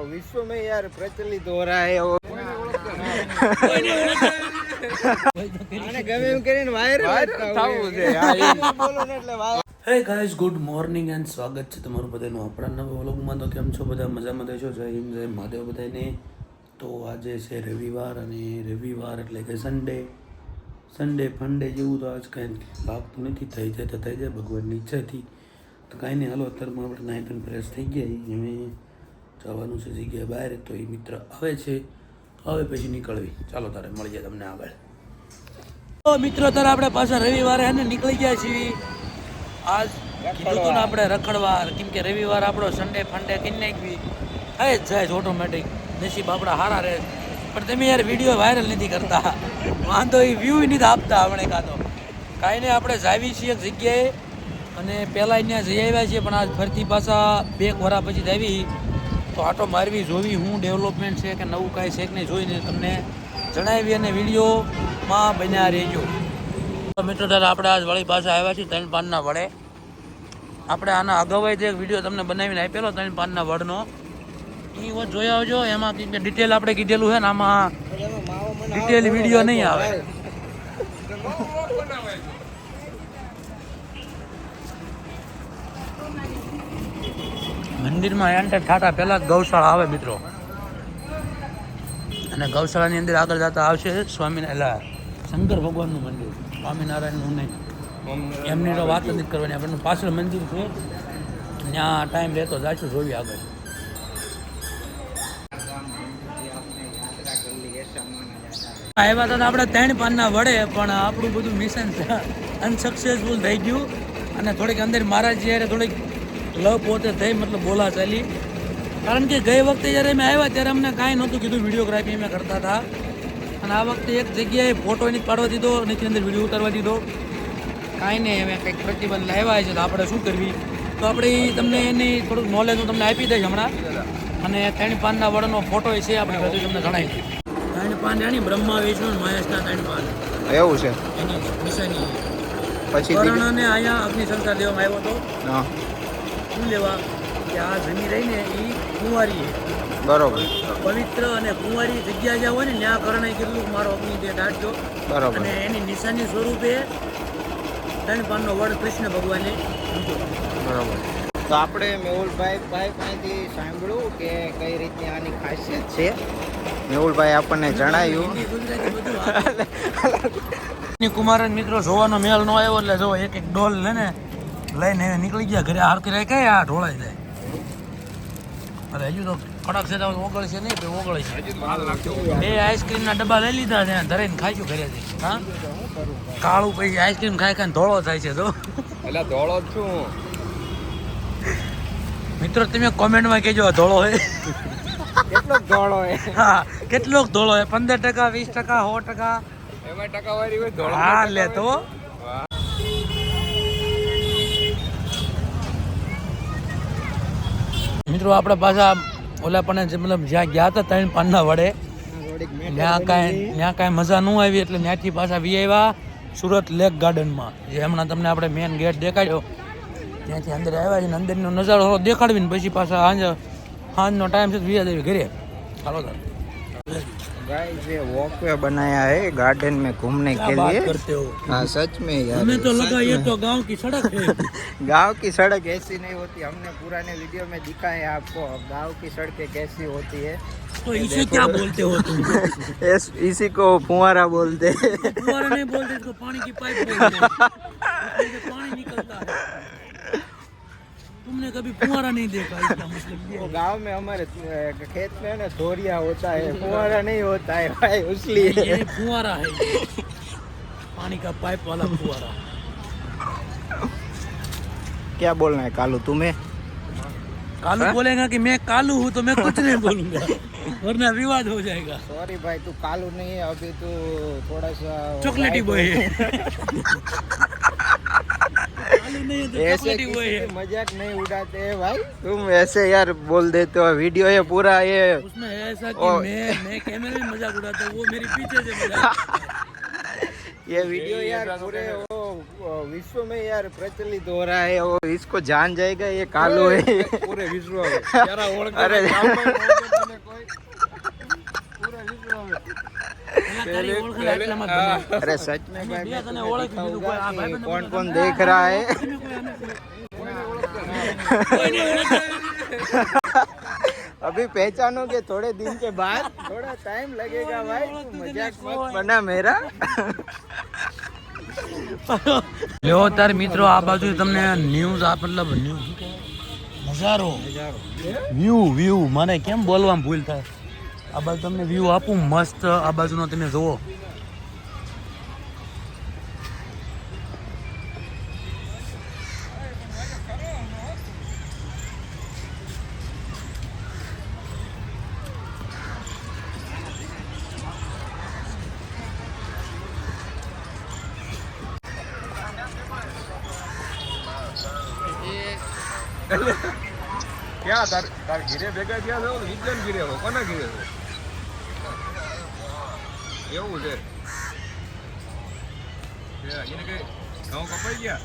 विश्व में यार प्रचलित हो रहा है वो આને ગમે એમ કરીને વાયરલ થવું છે બોલો ને એટલે viral hey guys good morning and સ્વાગત છે તમારું બધાનું આપણા નવા વ્લોગમાં તો કેમ છો બધા મજામાં રહેશો જય હિન્દ જય મહાદેવ બધાને તો આજે છે રવિવાર અને રવિવાર એટલે કે સન્ડે સન્ડે ફંડે જેવું તો આજ કાંઈ લાગતું નથી થઈ જાય તો થઈ જાય ભગવાનની ઈચ્છાથી તો કાંઈ નહીં હાલો અત્યારમાં આપણે નાઇટ એન્ડ ફ્રેશ થઈ ગયા હવે જવાનું છે જગ્યાએ બહાર તો એ મિત્ર આવે છે. હવે પછી નીકળવી. ચાલો તારે મળી જાય તમને આગળ. મિત્રો તારે આપણે પાછા રવિવારે હે નીકળી ગયા છીએ. આજ કીધું હતું ને આપણે રખડવાર કેમ કે રવિવાર આપણો સન્ડે ફંડે કરી નાખવી. થઈ જ જાય ઓટોમેટિક નસીબ આપણા સારા રહે. પણ તમે યાર વીડિયો વાયરલ નથી કરતા. વાંધો એ વ્યૂ નથી આપતા આપણે કાં તો. કાંઈ નહીં આપણે જાવી છીએ એક જગ્યાએ. અને પહેલાં અહીંયા જઈ આવ્યા છીએ પણ આજ ફરતી પાછા બે એક વરા પછી જ આવી તો આટો મારવી જોવી હું ડેવલપમેન્ટ છે કે નવું કાંઈ છે કે નહીં જોઈને તમને જણાવી અને વિડીયોમાં બન્યા રહેજો. તો મિત્રો દાદા આપણે આજ વળી પાછા આવ્યા છીએ ત્રણ પાનના વડે. આપણે આના અગાઉ જે વીડિયો તમને બનાવીને આપેલો ત્રણ પાનના વડનો એ વાત જોઈ આવજો. એમાં ડિટેલ આપણે કીધેલું છે ને આમાં ડિટેલ વીડિયો નહીં આવે. મંદિરમાં એન્ટર થતા પહેલાં ગૌશાળા આવે મિત્રો. અને ગૌશાળાની અંદર આગળ જતા આવશે સ્વામિનારાયણ શંકર ભગવાનનું મંદિર. સ્વામિનારાયણનું નહીં. એમની તો વાત નથી કરવાની. આપણને પાછળ મંદિર છે. ત્યાં ટાઈમ રહેતો જાશું જોઈએ આગળ. આવ્યા હતા આપણે ત્રણ પાનના વડે, પણ આપણું બધું મિશન અનસક્સેસફુલ થઈ ગયું. અને થોડીક અંદર મહારાજ જ્યારે થોડીક લવ પોતે થઈ મતલબ બોલા ચાલી. કારણ કે ગઈ વખતે જ્યારે અમે આવ્યા ત્યારે અમને કાંઈ નહોતું કીધું વિડીયોગ્રાફી અમે કરતા હતા. અને આ વખતે એક જગ્યાએ ફોટો એની પાડવા દીધો નથી અંદર વીડિયો ઉતારવા દીધો. કાંઈ નહીં અમે કંઈક પ્રતિબંધ લાવ્યા છે તો આપણે શું કરવી? તો આપણે તમને એની થોડુંક નોલેજ હું તમને આપી દઈશ હમણાં. અને ત્રણ પાનના વડનો ફોટો છે આપણે બધું તમને જણાવી ત્રણ પાન જાણી બ્રહ્મા વિષ્ણુ અને મહેશના ત્રણ પાન એવું છે? એની નિશાની. પછી કર્ણને અહીંયા અગ્નિ સંસ્કાર દેવામાં આવ્યો હતો. હા. શું લેવા કે આ જમી રહીને એ કુંવારી બરોબર. પવિત્ર અને કુંવારી જગ્યા જ્યાં હોય ને ત્યાં કરણે કેટલું મારો અગ્નિ તે દાટજો બરોબર. અને એની નિશાની સ્વરૂપે ત્રણ પાનનો વડ કૃષ્ણ ભગવાને બરોબર. તો આપણે મેહુલભાઈ ભાઈ પાસેથી સાંભળ્યું કે કઈ રીતની આની ખાસિયત છે? મેહુલભાઈ આપણને જણાયું. કુમારન મિત્રો જોવાનો મેળ નો આવ્યો એટલે જો એક એક ડોલ લઈને લઈને નીકળી ગયા. ઘરે આરતી રહી કઈ આ ઢોળાઈ જાય. અરે હજુ તો કડક છે ઓગળશે નહીં તો ઓગળશે. બે આઈસ્ક્રીમના ડબ્બા લઈ લીધા છે ધરાઈને ખાઈશું ઘરેથી. હા? કાળું પછી આઈસ્ક્રીમ ખાઈ ખાઈને ધોળો થાય છે તો. એટલે ધોળો જ છું મિત્રો તમે કોમેન્ટમાં કહેજો ધોળો હોય કેટલો ધોળો એ હા કેટલોક ધોળો હોય પંદર ટકા વીસ ટકા સો ટકા. એમાં ટકા હોય હા લે તો. મિત્રો, આપણે પાછા ઓલા પણ મતલબ જ્યાં ગયા હતા ત્રણ પાનના વડે, ત્યાં કાંઈ ત્યાં કાંઈ મજા ન આવી એટલે ત્યાંથી પાછા વી આવ્યા સુરત લેક ગાર્ડનમાં. જે હમણાં તમને આપણે મેન ગેટ દેખાડ્યો. ત્યાંથી અંદર આવ્યા છે અંદરનો નજારો દેખાડવીને પછી પાછા સાંજ સાંજનો ટાઈમ છે વિયા દેવી ઘરે. ચાલો તાર गाइस ये वॉकवे बनाया है गार्डन में घूमने के लिए। करते हो? हाँ सच में यार। हमें तो लगा ये तो गाँव की सड़क है। गाँव की सड़क ऐसी नहीं होती हमने पुराने वीडियो में दिखा है आपको। गाँव की सड़कें कैसी होती है तो इसे क्या बोलते हो तुम? इस, इसी को फुहारा बोलते हैं। फुहारा नहीं बोलते इसको पानी की पाइप बोलते हैं। पानी निकलता है। तुमने कभी फुहारा नहीं देखा इसका मतलब ये वो है। गांव में हमारे अ, खेत में ना धोरिया होता है फुहारा नहीं होता है भाई ये इसलिए फुहारा है पानी का पाइप वाला फुहारा क्या बोलना है कालू तुम्हें कालू बोलेगा कि मैं कालू हूँ तो मैं कुछ नहीं बोलूंगा वरना विवाद हो जाएगा सॉरी भाई तू कालू नहीं है अभी तू थोड़ा सा चॉकलेटी white बॉय हो- है कालू नहीं है तो ऐसे मज़ाक नहीं उड़ाते है भाई। तुम ऐसे यार बोल देते हो वीडियो ये पूरा ये। उसमें ऐसा कि मैं मैं कैमरे में मज़ाक उड़ाता हूँ वो मेरे पीछे से ये वीडियो यार पूरे विश्व में यार प्रचलित हो रहा है वो इसको जान जाएगा ये कालो है। पूरे विश्व में। अरे कि भाई, बंदा कौन बंदा कौन बंदा। देख रहा है अभी पहचानोगे थोड़े दिन के बाद थोड़ा टाइम लगेगा भाई तू मजाक मत बना मेरा લ્યો તાર મિત્રો આ બાજુ તમને ન્યૂઝ આ મતલબ ન્યૂઝ નજારો વ્યૂ વ્યૂ મને કેમ બોલવામાં ભૂલ થાય આ બાજુ તમને વ્યૂ આપું? મસ્ત, આ બાજુનો તમે જુઓ. ક્યાં તાર તાર ઘીરે ભેગા થયા છો? વિજ્ઞાન ઘીરે છો? કોના ઘીરે છો? એવું છે. એને કઈ ઘઉં કપાઈ ગયા?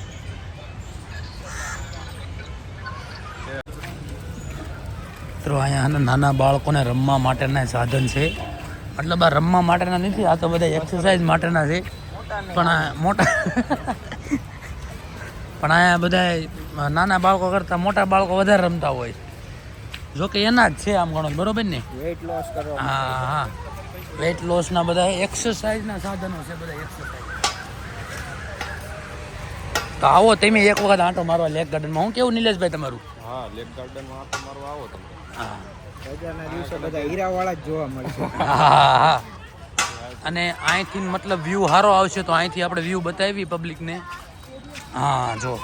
મિત્રો અહીંયા નાના બાળકોને રમવા માટેના સાધન છે. મતલબ આ રમવા માટેના નથી આ તો બધા એક્સરસાઇઝ માટેના છે. પણ મોટા પણ અહીંયા બધા નાના બાળકો કરતાં મોટા બાળકો વધારે રમતા હોય. જોકે એના જ છે આમ ગણો બરોબર ને? વેઇટ લોસ કરવા હા હા. વેટ લોસના બધા એક્સરસાઇઝના સાધનો છે બધા એક્સરસાઇઝ તો આવો તમે એક વખત આંટો મારવા લેક ગાર્ડનમાં હું કેવું નિલેશભાઈ તમારું? હા લેક ગાર્ડનમાં આંટો મારવા આવો તમે. હા. રજાના દિવસે બધા હીરા જ જોવા મળશે હા હા અને અહીંથી મતલબ વ્યૂ સારો આવશે તો અહીંથી આપણે વ્યૂ બતાવી પબ્લિકને હા જો.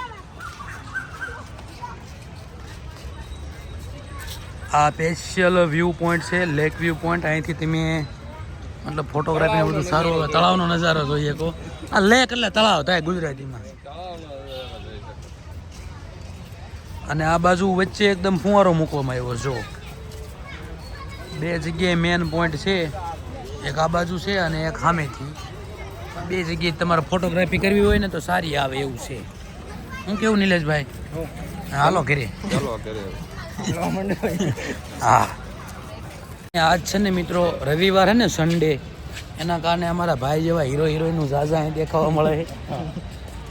આ સ્પેશિયલ વ્યૂ પોઈન્ટ છે લેક વ્યૂ પોઈન્ટ અહીંથી તમે મતલબ ફોટોગ્રાફી બધું સારું હવે તળાવનો નજારો જોઈએ કો. આ લેક એટલે તળાવ થાય ગુજરાતીમાં. અને આ બાજુ વચ્ચે એકદમ ફુવારો મૂકવામાં આવ્યો જો. બે જગ્યાએ મેન પોઈન્ટ છે. એક આ બાજુ છે અને એક સામેથી. બે જગ્યાએ તમારે ફોટોગ્રાફી કરવી હોય ને તો સારી આવે એવું છે. હું કેવું નિલેશભાઈ? હાલો ઘેરે. ચાલો હા. આજ છે ને મિત્રો રવિવાર હે ને સન્ડે એના કારણે અમારા ભાઈ જેવા હીરો હિરોઈનનું ઝાઝા અહીં દેખાવા મળે છે.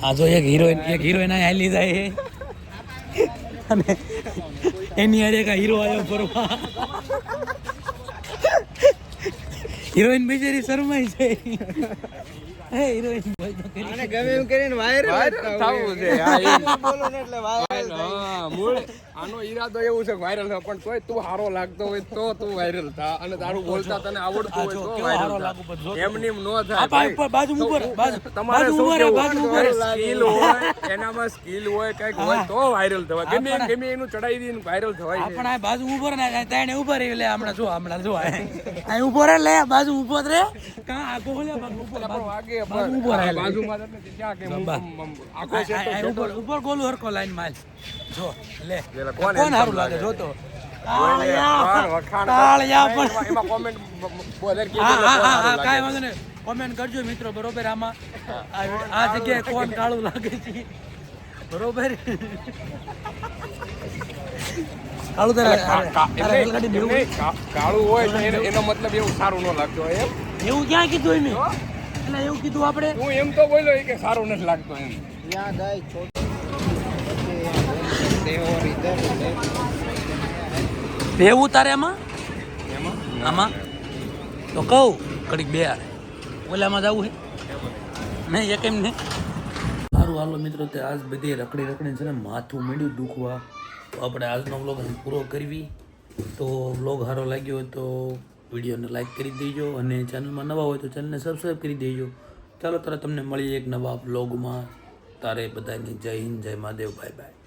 આ જો એક હિરોઈન એક હિરોઈન અહીં હાલી જાય અને એની હારે એક હીરો આવ્યો ફરવા. હિરોઈન બિચારી શરમાઈ છે હે હિરોઈન તો. અને ગમે એમ કરીને વાયરલ થવું છે, હા, બોલો ને એટલે વાયરલ હા, મૂળ આનો ઈરાદો એવું છે વાયરલ થવા પણ તોય તું સારો લાગતો હોય તો તું વાયરલ થા. અને તારું બોલતા તને આવડતું હોય તો વાયરલ થા. એમની એમ નો આ થાય ઉપર બાજુ બાજુ. તમારે શું કેવું? સ્કિલ હોય એનામાં સ્કિલ હોય કંઈક હોય તો વાયરલ થવા. ગમે ગમે એનું ચડાઈ દઈને વાયરલ થવાય પણ આ બાજુ ઉપર ને તાણે ઉપર લે હમણાં જો હમણાં જો આ ઊભો રહે લે બાજુ ઉપર રે. કા આગો લે પણ વાગે રહે. બાજુમાં કે આખો છે ઉપર ઉપર ગોલું હરકો લાઈન માલ જો લે. કોણ કોણ સારું લાગે જોતો? કોમેન્ટ આ જગ્યાએ કોણ કાળું લાગે બરોબર? કાળું હોય એનો મતલબ એવું સારું ન લાગતો એમ. એવું ક્યાં કીધું એટલે એવું કીધું આપણે? હું એમ તો બોલ્યો કે સારું નથી લાગતો એમ. ત્યાં ગાય બે તારે એમાં? આમાં? તો કહું કડીક બે આરે. ઓલામાં જવું છે નહીં એક એમ નહીં. સારું હાલો મિત્રો તે આજ બધી રખડી રખડી છે ને માથું મીડ્યું દુખવા. તો આપણે આજનો બ્લોગ પૂરો કરવી. તો બ્લોગ સારો લાગ્યો હોય તો વિડીયોને લાઇક કરી દેજો અને ચેનલમાં નવા હોય તો ચેનલને સબસ્ક્રાઈબ કરી દેજો. ચાલો તરત તમને મળીએ એક નવા બ્લોગમાં તારે બધાને જય હિન્દ જય મહાદેવ બાય બાય